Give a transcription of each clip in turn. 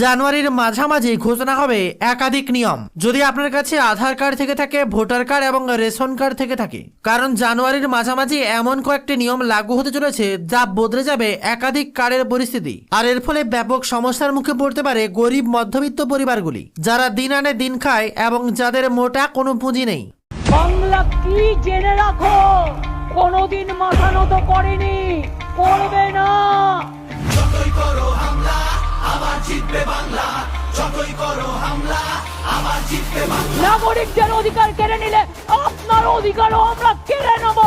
জানুয়ারির মাঝামাঝি ঘোষণা হবে একাধিক নিয়ম। যদি আপনার কাছে আধার কার্ড থেকে থাকে ভোটার কার্ড এবং রেশন কার্ড থেকে থাকে। কারণ জানুয়ারির মাঝামাঝি এমন কয়েকটি নিয়ম লাগু হতে চলেছে যা বদলে যাবে একাধিক কার্ডের পরিস্থিতি। আর এর ফলে ব্যাপক সমস্যার মুখে পড়তে পারে গরিব মধ্যবিত্ত পরিবারগুলি যারা দিন আনে দিন খায় এবং যাদের মোটা কোনো পুঁজি নেই। বাংলা কি জেনে রাখো? কোনোদিন মাথা নত করেনি করবে না। জিতবে বাংলা যতই করো হামলা আবার জিতবে বাংলা। নাগরিকদের অধিকার কেড়ে নিলে আপনার অধিকারও আমরা কেড়ে নেব।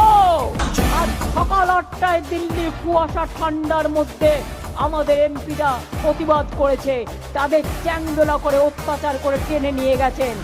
আর সকাল আটটায় দিল্লির কুয়াশা ঠান্ডার মধ্যে আমাদের এমপিরা প্রতিবাদ করেছে। তাদের চ্যাংদোলা করে অত্যাচার করে টেনে নিয়ে গেছেন।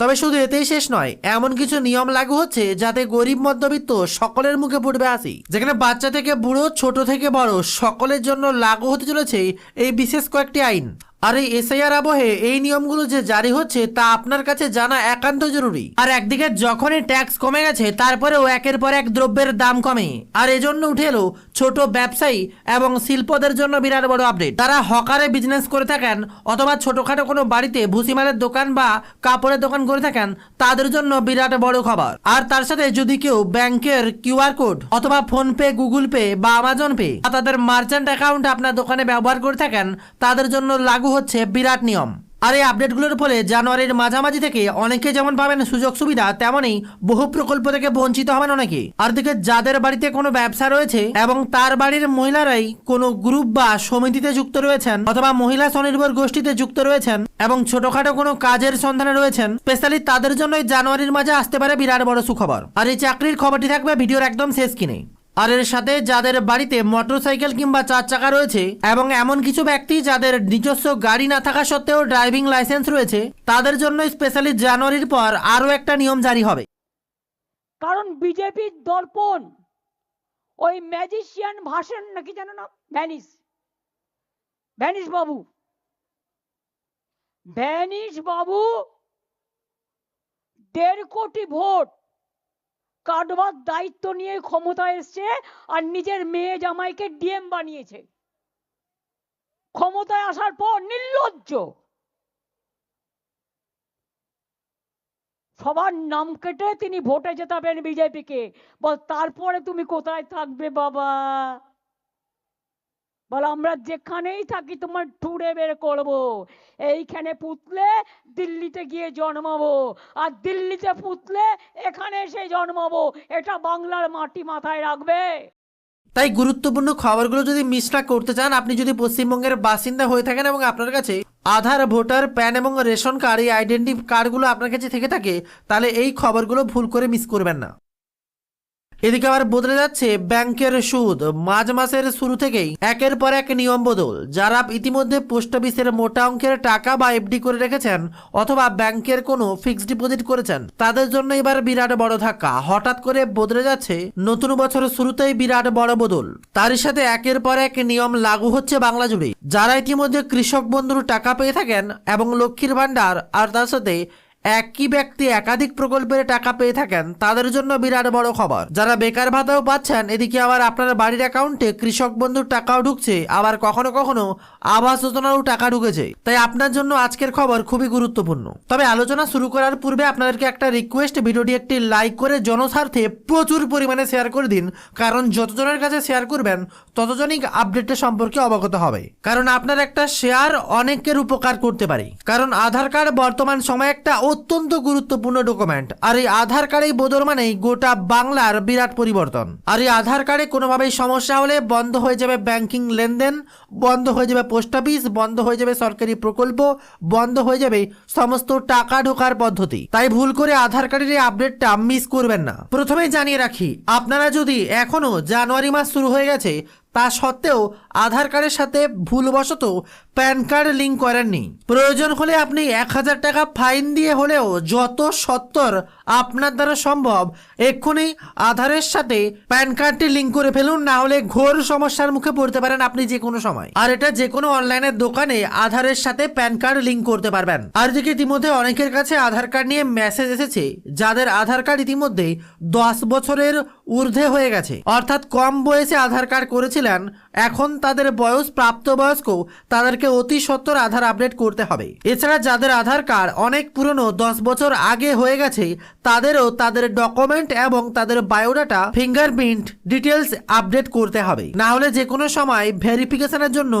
তবে শুধু এতেই শেষ নয়, এমন কিছু নিয়ম লাগু হচ্ছে যাতে গরিব মধ্যবিত্ত সকলের মুখে পড়বে আসি যেখানে বাচ্চা থেকে বুড়ো, ছোট থেকে বড় সকলের জন্য লাগু হতে চলেছে এই বিশেষ কয়েকটি আইন। আর এই এসআইআর আবহে এই নিয়মগুলো যে জারি হচ্ছে তা আপনার কাছে জানা একান্ত জরুরি। আর একদিকে যখনই ট্যাক্স কমে গেছে, তারপরেও একের পর এক দ্রব্যের দাম কমে। আর এজন্য উঠে এলো ছোট ব্যবসায়ী এবং শিল্পদের জন্য বিরাট বড় আপডেট তারা হকারে বিজনেস করে থাকেন অথবা ছোটখাটো কোনো বাড়িতে ভুসিমালের দোকান বা কাপড়ের দোকান করে থাকেন, তাদের জন্য বিরাট বড় খবর। আর তার সাথে যদি কেউ ব্যাংকের কিউআর কোড অথবা ফোন পে গুগল পে বা আমাজন পে, তাদের মার্চেন্ট অ্যাকাউন্ট আপনার দোকানে ব্যবহার করে থাকেন, তাদের জন্য লাগু হচ্ছে বিরাট নিয়ম। আর এই আপডেটগুলোর ফলে জানুয়ারির মাঝামাঝি থেকে অনেকে যেমন পাবেন সুযোগ সুবিধা, তেমনই বহু প্রকল্প থেকে বঞ্চিত হবেন অনেকে। আর দিকে যাদের বাড়িতে কোনো ব্যবসা রয়েছে এবং তার বাড়ির মহিলারাই কোনো গ্রুপ বা সমিতিতে যুক্ত রয়েছেন অথবা মহিলা স্বনির্ভর গোষ্ঠীতে যুক্ত রয়েছেন এবং ছোটখাটো কোনো কাজের সন্ধানে রয়েছেন, স্পেশালি তাদের জন্যই জানুয়ারির মাঝে আসতে পারে বিরাট বড় সুখবর। আর এই চাকরির খবরটি থাকবে ভিডিওর একদম শেষ কিনে আর এর সাথে যাদের বাড়িতে মোটরসাইকেল কিংবা চার চাকা রয়েছে এবং এমন কিছু ব্যক্তি যাদের নিজস্ব গাড়ি না থাকা সত্ত্বেও ড্রাইভিং লাইসেন্স রয়েছে, তাদের জন্য স্পেশালি জানুয়ারির পর আরও একটা নিয়ম জারি হবে। কারণ বিজেপির দর্পণ। ওই ম্যাজিশিয়ান ভাষণ নাকি জানো না ভ্যানিস ভ্যানিস বাবু। ভ্যানিস বাবু, দেড় কোটি ভোট। কাটবার দায়িত্ব নিয়ে ক্ষমতায় এসছে আর নিজের মেয়ে জামাইকে ডিএম বানিয়েছে। ক্ষমতায় আসার পর নির্লজ্জ। সবার নাম কেটে তিনি ভোটে জেতাবেন বিজেপিকে। বল, তারপরে তুমি কোথায় থাকবে বাবা? বল, আমরা যেখানেই থাকি, তোমার ঠুড়ে বের করব। এইখানে পুতলে দিল্লিতে গিয়ে জন্মাবো, আর দিল্লিতে পুতলে এখানে এসে জন্মাবো। এটা বাংলার মাটি মাথায় রাখবে। তাই গুরুত্বপূর্ণ খবরগুলো যদি মিস না করতে চান, আপনি যদি পশ্চিমবঙ্গের বাসিন্দা হয়ে থাকেন এবং আপনার কাছে আধার, ভোটার, প্যান এবং রেশন কার্ড এই আইডেন্টি কার্ডগুলো আপনার কাছে থেকে থাকে, তাহলে এই খবরগুলো ভুল করে মিস করবেন না। এদিকে আবার বদলে যাচ্ছে ব্যাংকের সুদ। মাঝ মাসের শুরু থেকেই একের পর এক নিয়ম বদল। যারা ইতিমধ্যে পোস্ট অফিসের মোটা অঙ্কের টাকা বা এফডি করে রেখেছেন অথবা ব্যাংকের কোনো ফিক্সড ডিপোজিট করেছেন, তাদের জন্য এবার বিরাট বড় ধাক্কা। হঠাৎ করে বদলে যাচ্ছে নতুন বছরের শুরুতেই বিরাট বড় বদল। তারই সাথে একের পর এক নিয়ম লাগু হচ্ছে বাংলা জুড়ে যারা ইতিমধ্যে কৃষক বন্ধুর টাকা পেয়ে থাকেন এবং লক্ষ্মীর ভাণ্ডার আর তার সাথে একই ব্যক্তি একাধিক প্রকল্পের টাকা পেয়ে থাকেন, তাদের জন্য বিরাট বড় খবর। যারা বেকার ভাতাও পাচ্ছেন, এদিকে আবার আপনার বাড়ির অ্যাকাউন্টে কৃষক বন্ধুর টাকাও ঢুকছে, আবার কখনো কখনো আবাস যোজনারও টাকা ঢুকেছে। তাই আপনার জন্য আজকের খবর খুবই গুরুত্বপূর্ণ। তবে আলোচনা শুরু করার পূর্বে আপনাদেরকে একটা রিকোয়েস্ট ভিডিওটি একটি লাইক করে জনস্বার্থে প্রচুর পরিমাণে শেয়ার করে দিন, কারণ যতজনের কাছে শেয়ার করবেন, ততজনই আপডেটটা সম্পর্কে অবগত হবে। কারণ আপনার একটা শেয়ার অনেকের উপকার করতে পারে। কারণ আধার কার্ড বর্তমান সময়ে একটা অত্যন্ত গুরুত্বপূর্ণ ডকুমেন্ট আর এই আধার কার্ডেই বদল মানেই গোটা বাংলার বিরাট পরিবর্তন। আর এই আধার কার্ডে কোনোভাবেই সমস্যা হলে বন্ধ হয়ে যাবে ব্যাংকিং লেনদেন, বন্ধ হয়ে যাবে পোস্ট অফিস বন্ধ হয়ে যাবে সরকারি প্রকল্প, বন্ধ হয়ে যাবে সমস্ত টাকা ঢোকার পদ্ধতি। তাই ভুল করে আধার কার্ডের এই আপডেটটা মিস করবেন না। প্রথমেই জানিয়ে রাখি, আপনারা যদি এখনও জানুয়ারি মাস শুরু হয়ে গেছে তা সত্ত্বেও আধার কার্ডের সাথে ভুলবশত প্যান কার্ড লিঙ্ক করেননি। প্রয়োজন হলে আপনি এক হাজার টাকা ফাইন দিয়ে হলেও যত সত্তর আপনার দ্বারা সম্ভব। এক্ষুনি আধারের সাথে প্যান কার্ডটি লিঙ্ক করে ফেলুন, না হলে ঘোর সমস্যার মুখে পড়তে পারেন আপনি যে কোনো সময়। আর এটা যে কোনো অনলাইনের দোকানে আধারের সাথে প্যান কার্ড লিঙ্ক করতে পারবেন। আর দিকে ইতিমধ্যে অনেকের কাছে আধার কার্ড নিয়ে মেসেজ এসেছে, যাদের আধার কার্ড ইতিমধ্যে দশ বছরের ঊর্ধ্বে হয়ে গেছে, অর্থাৎ কম বয়সে আধার কার্ড করেছিলেন, এখন তাদের বয়স, প্রাপ্তবয়স্ক, তাদেরকে অতি সত্বর আধার আপডেট করতে হবে। এছাড়া যাদের আধার কার্ড অনেক পুরনো, দশ বছর আগে হয়ে গেছে তাদেরও তাদের ডকুমেন্ট এবং তাদের বায়োডাটা ফিঙ্গারপ্রিন্ট ডিটেলস আপডেট করতে হবে। না হলে যে কোনো সময় ভেরিফিকেশনের জন্য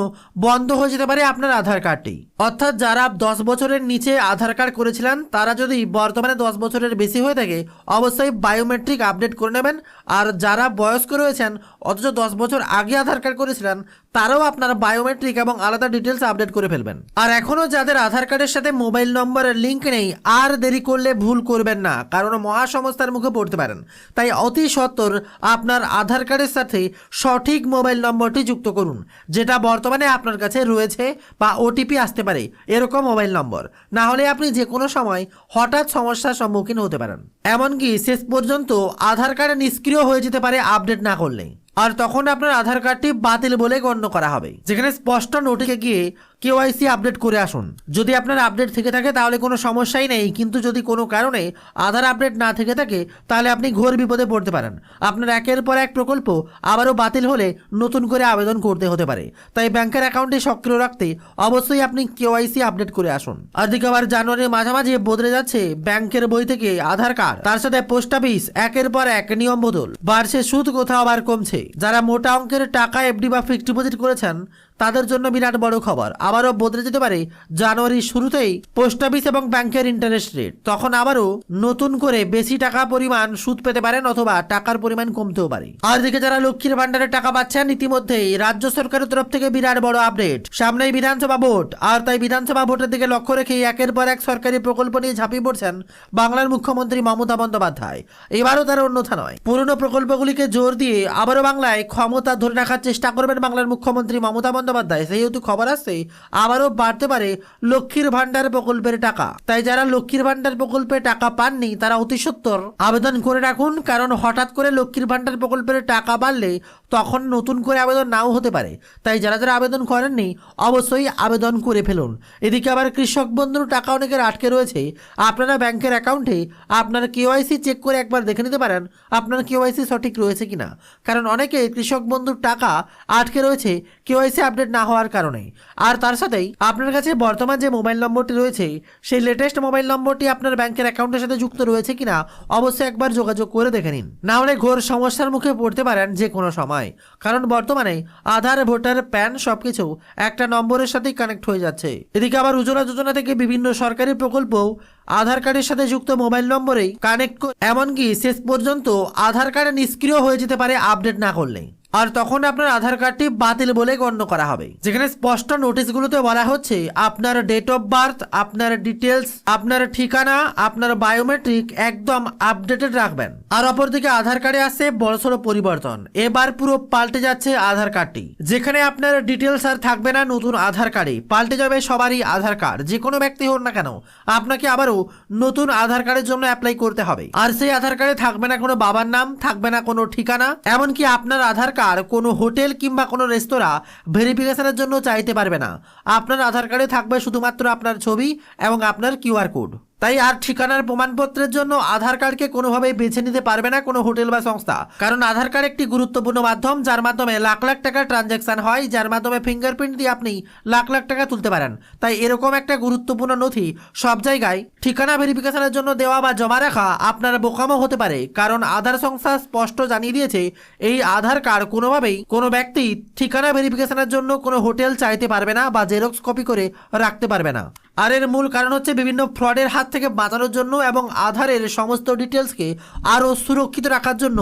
বন্ধ হয়ে যেতে পারে আপনার আধার কার্ডটি। অর্থাৎ যারা দশ বছরের নিচে আধার কার্ড করেছিলেন, তারা যদি বর্তমানে দশ বছরের বেশি হয়ে থাকে, অবশ্যই বায়োমেট্রিক আপডেট করে নেবেন। আর যারা বয়স্ক রয়েছেন, অথচ দশ বছর আগে আধার কার্ড করেছিলেন, তারাও আপনার বায়োমেট্রিক এবং আলাদা ডিটেলস আপডেট করে ফেলবেন। আর এখনও যাদের আধার কার্ডের সাথে মোবাইল নম্বরের লিঙ্ক নেই, আর দেরি করলে ভুল করবেন না। কারণ মহা সমস্যার মুখে পড়তে পারেন। তাই অতি সত্বর আপনার আধার কার্ডের সাথে সঠিক মোবাইল নম্বরটি যুক্ত করুন, যেটা বর্তমানে আপনার কাছে রয়েছে বা ওটিপি আসতে পারে, এরকম মোবাইল নম্বর। না হলে আপনি যে কোনো সময় হঠাৎ সমস্যার সম্মুখীন হতে পারেন। এমনকি শেষ পর্যন্ত আধার কার্ড নিষ্ক্রিয় হয়ে যেতে পারে আপডেট না করলে আর তখন আপনার আধার কার্ডটি বাতিল বলে গণ্য করা হবে। যেখানে স্পষ্ট নোটিকে গিয়ে কেওয়াইসি আপডেট করে আসুন। যদি আপনার আপডেট থেকে থাকে, তাহলে কোনো সমস্যাই নেই। কিন্তু যদি কোনো কারণে আধার আপডেট না থেকে থাকে, তাহলে আপনি ঘোর বিপদে পড়তে পারেন। আপনার একের পর এক প্রকল্প আবারও বাতিল হলে নতুন করে আবেদন করতে হতে পারে। তাই ব্যাংকের অ্যাকাউন্টে সক্রিয় রাখতে অবশ্যই আপনি কেওয়াইসি আপডেট করে আসুন। আর দিকে আবার জানুয়ারির মাঝামাঝি বদলে যাচ্ছে ব্যাংকের বই থেকে আধার কার্ড। তার সাথে পোস্ট অফিস, একের পর এক নিয়ম বদল। বাড়ছে সুদ, কোথাও আবার কমছে। যারা মোটা অঙ্কের টাকা, এফডি বা ফিক্সড ডিপোজিট করেছেন তাদের জন্য বিরাট বড় খবর। আবারও বদলে যেতে পারে জানুয়ারির শুরুতেই পোস্ট অফিস এবং ব্যাংকের ইন্টারেস্ট রেট তখন আবারও নতুন করে বেশি টাকা পরিমাণ সুদ পেতে পারেন অথবা টাকার পরিমাণ কমতেও পারে। আর দিকে যারা লক্ষ্মীর ভান্ডারে টাকা পাচ্ছেন, ইতিমধ্যেই রাজ্য সরকারের তরফ থেকে বিরাট বড় আপডেট সামনেই বিধানসভা ভোট, আর তাই বিধানসভা ভোটের দিকে লক্ষ্য রেখে একের পর এক সরকারি প্রকল্প নিয়ে ঝাঁপিয়ে পড়ছেন বাংলার মুখ্যমন্ত্রী মমতা বন্দ্যোপাধ্যায়। এবারও তার অন্যথা নয়। পুরনো প্রকল্পগুলিকে জোর দিয়ে আবারও বাংলায় ক্ষমতা ধরে রাখার চেষ্টা করবেন বাংলার মুখ্যমন্ত্রী মমতা বন্দ্যোপাধ্যায়। সেহেতু খবর আসছে আবারও বাড়তে পারে লক্ষ্মীর ভান্ডার প্রকল্পের টাকা। তাই যারা লক্ষ্মীর ভান্ডার প্রকল্পে টাকা পাননি, তারা অতি সত্বর। আবেদন করে রাখুন, কারণ হঠাৎ করে লক্ষ্মীর ভান্ডার প্রকল্পের টাকা বাড়লে তখন নতুন করে আবেদন নাও হতে পারে। তাই যারা যারা আবেদন করেননি, অবশ্যই আবেদন করে ফেলুন। এদিকে আবার কৃষক বন্ধুর টাকা অনেকের আটকে রয়েছে। আপনারা ব্যাংকের অ্যাকাউন্টে আপনার কেওয়াইসি চেক করে একবার দেখে নিতে পারেন, আপনার কেওয়াইসি সঠিক রয়েছে কিনা। কারণ অনেকে কৃষক বন্ধুর টাকা আটকে রয়েছে, কেওয়াইসি আপডেট না হওয়ার কারণে আর তার সাথেই আপনার কাছে বর্তমান যে মোবাইল নম্বরটি রয়েছে, সেই লেটেস্ট মোবাইল নম্বরটি আপনার ব্যাংকের অ্যাকাউন্টের সাথে যুক্ত রয়েছে কিনা, অবশ্যই একবার যোগাযোগ করে দেখে নিন। না হলে ঘোর সমস্যার মুখে পড়তে পারেন যে কোনো সময়। কারণ বর্তমানে আধার, ভোটার, প্যান সবকিছু একটা নম্বরের সাথেই কানেক্ট হয়ে যাচ্ছে। এদিকে আবার উজ্জ্বলা যোজনা থেকে বিভিন্ন সরকারি প্রকল্প আধার কার্ডের সাথে যুক্ত মোবাইল নম্বরেই কানেক্ট এমনকি শেষ পর্যন্ত আধার কার্ড নিষ্ক্রিয় হয়ে যেতে পারে আপডেট না করলে আর তখন আপনার আধার কার্ডটি বাতিল বলে গণ্য করা হবে। যেখানে স্পষ্ট নোটিশগুলোতে বলা হচ্ছে, আপনার ডেট অফ বার্থ আপনার ডিটেলস আপনার ঠিকানা, আপনার বায়োমেট্রিক একদম আপডেটেড রাখবেন। আর অপরদিকে আধার কার্ডে আসছে বড়সড় পরিবর্তন। এবার পুরো পাল্টে যাচ্ছে আধার কার্ডটি। যেখানে আপনার ডিটেলস আর থাকবে না নতুন আধার কার্ডে। পাল্টে যাবে সবারই আধার কার্ড। যে কোনো ব্যক্তি হন না কেন, আপনাকে আবারও নতুন আধার কার্ডের জন্য অ্যাপ্লাই করতে হবে। আর সেই আধার কার্ডে থাকবে না কোনো বাবার নাম, থাকবে না কোনো ঠিকানা, এমনকি আপনার আধার কার্ড কোনো হোটেল কিংবা কোনো রেস্তোরাঁ ভেরিফিকেশনের জন্য চাইতে পারবে না। আপনার আধার কার্ডে থাকবে শুধুমাত্র আপনার ছবি এবং আপনার কিউআর কোড। তাই আর ঠিকানার প্রমাণপত্রের জন্য আধার কার্ডকে কোনোভাবেই বেছে নিতে পারবে না কোনো হোটেল বা সংস্থা। কারণ আধার কার্ড একটি গুরুত্বপূর্ণ মাধ্যম, যার মাধ্যমে লাখ লাখ টাকার ট্রানজ্যাকশন হয়, যার মাধ্যমে ফিঙ্গারপ্রিন্ট দিয়ে আপনি লাখ লাখ টাকা তুলতে পারেন। তাই এরকম একটা গুরুত্বপূর্ণ নথি সব জায়গায় ঠিকানা ভেরিফিকেশনের জন্য দেওয়া বা জমা রাখা আপনার বোকামো হতে পারে। কারণ আধার সংস্থা স্পষ্ট জানিয়ে দিয়েছে, এই আধার কার্ড কোনোভাবেই কোনো ব্যক্তি ঠিকানা ভেরিফিকেশনের জন্য কোনো হোটেল চাইতে পারবে না বা জেরক্স কপি করে রাখতে পারবে না। আর এর মূল কারণ হচ্ছে বিভিন্ন ফ্রডের হাত থেকে বাঁচানোর জন্য এবং আধারের সমস্ত ডিটেলসকে আরও সুরক্ষিত রাখার জন্য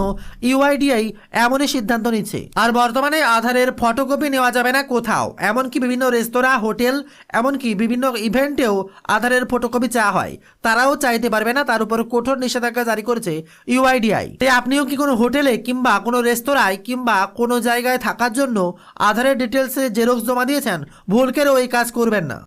ইউআইডিআই এমনই সিদ্ধান্ত নিচ্ছে। আর বর্তমানে আধারের ফটোকপি নেওয়া যাবে না কোথাও, এমনকি বিভিন্ন রেস্তোরাঁ, হোটেল, এমনকি বিভিন্ন ইভেন্টেও আধারের ফটোকপি চাওয়া হয়। তারাও চাইতে পারবে না, তার উপর কঠোর নিষেধাজ্ঞা জারি করেছে ইউআইডিআই। তাই আপনিও কি কোনো হোটেলে কিংবা কোনো রেস্তোরাঁয় কিংবা কোনো জায়গায় থাকার জন্য আধারের ডিটেলসে জেরক্স জমা দিয়েছেন? ভুল করেও এই কাজ করবেন না।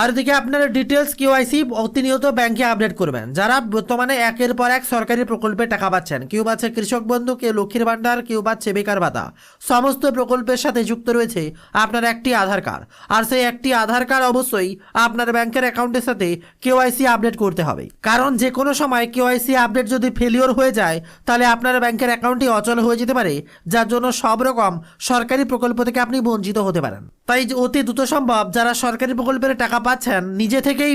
আর এদিকে আপনার ডিটেলস কিউআইসি প্রতিনিয়ত ব্যাংকে আপডেট করবেন। যারা বর্তমানে একের পর এক সরকারি প্রকল্পে টাকা পাচ্ছেন, কেউ পাচ্ছে কৃষক বন্ধু, কেউ লক্ষ্মীর ভান্ডার কেউ পাচ্ছে বেকার ভাতা। সমস্ত প্রকল্পের সাথে যুক্ত রয়েছে আপনার একটি আধার কার্ড আর সেই একটি আধার কার্ড অবশ্যই আপনার ব্যাংকের অ্যাকাউন্টের সাথে কেওয়াইসি আপডেট করতে হবে। কারণ যে কোনো সময় কেওয়াইসি আপডেট যদি ফেলিওর হয়ে যায়, তাহলে আপনার ব্যাংকের অ্যাকাউন্টটি অচল হয়ে যেতে পারে, যার জন্য সব রকম সরকারি প্রকল্প থেকে আপনি বঞ্চিত হতে পারেন। তাই অতি দ্রুত সম্ভব যারা সরকারি প্রকল্পের টাকা পাচ্ছেন নিজে থেকেই